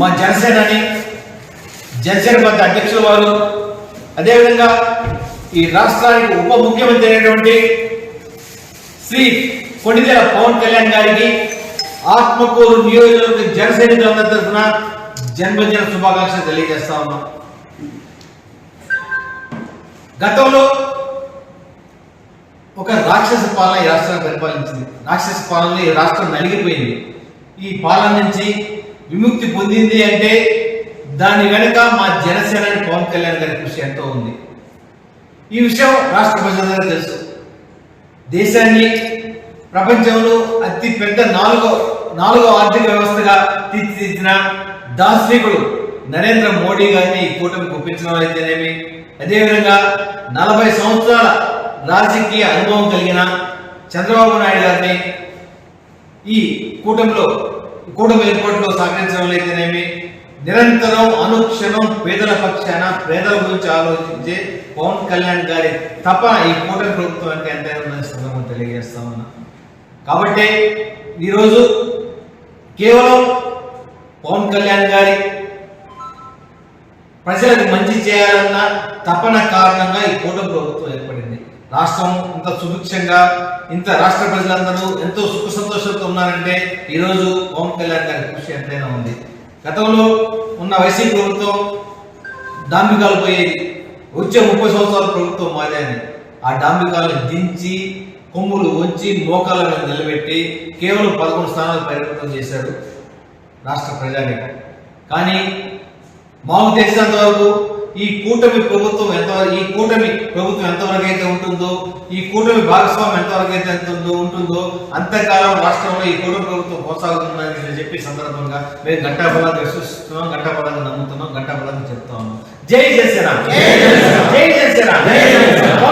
మా జనసేనని జనసేన పార్టీ అధ్యక్షుల వారు అదేవిధంగా ఈ రాష్ట్రానికి ఉప ముఖ్యమంత్రి అయినటువంటి శ్రీ కొణిదెల పవన్ కళ్యాణ్ గారికి ఆత్మకూరు నియోజకవర్గ జనసైనికులందరి తరఫున జన్మదిన శుభాకాంక్షలు తెలియజేస్తా ఉన్నాం. గతంలో ఒక రాక్షస పాలన ఈ రాష్ట్రాన్ని పరిపాలించింది. రాక్షస పాలనలో ఈ రాష్ట్రం నలిగిపోయింది. ఈ పాలన నుంచి విముక్తి పొందింది అంటే దాని వెనుక మా జనసేన పవన్ కళ్యాణ్ గారి కృషి ఎంతో ఉంది. ఈ విషయం రాష్ట్ర ప్రజలందరూ తెలుసు. దేశాన్ని ప్రపంచంలో అతి పెద్ద నాలుగో నాలుగో ఆర్థిక వ్యవస్థగా తీర్చిదిద్దిన దార్శనికుడు నరేంద్ర మోడీ గారిని ఈ కూటమి ఒప్పించడం అయితేనేమి? అదేవిధంగా నలభై సంవత్సరాల రాజకీయ అనుభవం కలిగిన చంద్రబాబు నాయుడు గారిని ఈ కూటమిలో కూటమి ఏర్పాటులో సహకరించడం అయితేనేమి నిరంతరం అనుక్షణం పేదల పక్షాన పేదల గురించి ఆలోచించే పవన్ కళ్యాణ్ గారి తప ఈ కూటమి ప్రభుత్వానికి ఎంతైనా ఉందని సందర్భం తెలియజేస్తా ఉన్నా. కాబట్టి ఈరోజు కేవలం పవన్ కళ్యాణ్ గారి ప్రజలకు మంచి చేయాలన్న తపన కారణంగా ఈ కూటమి ప్రభుత్వం ఏర్పడింది. రాష్ట్రం ఇంత సుభిక్షంగా ఇంత రాష్ట్ర ప్రజలందరూ ఎంతో సుఖ సంతోషం ఉన్నారంటే ఈరోజు పవన్ కళ్యాణ్ గారి కృషి ఎంతైనా ఉంది. గతంలో ఉన్న వైసీపీ ప్రభుత్వం డాంబికాలు పోయేది వచ్చే ముప్పై సంవత్సరాల ప్రభుత్వం మారేది ఆ డాంబికాలను దించి కొమ్ములు వంచి మోకాల మీద నిలబెట్టి కేవలం పదకొండు స్థానాలు పరివర్తన చేశాడు రాష్ట్ర ప్రజానికి. కానీ మాకు తెలిసినంత వరకు ఈ కూటమి ప్రభుత్వం ఎంత ఈ కూటమి ప్రభుత్వం ఎంతవరకు అయితే ఉంటుందో ఈ కూటమి భాగస్వామ్యం ఎంతవరకు అయితే ఉంటుందో ఉంటుందో అంతకాలం రాష్ట్రంలో ఈ కూటమి ప్రభుత్వం కొనసాగుతుందని చెప్పి సందర్భంగా మేము గంటా బలంగా విశ్వసిస్తున్నాం గంటా బలంగా నమ్ముతున్నాం గంటా బలంగా చెప్తా ఉన్నాం. జై జయ జై జయ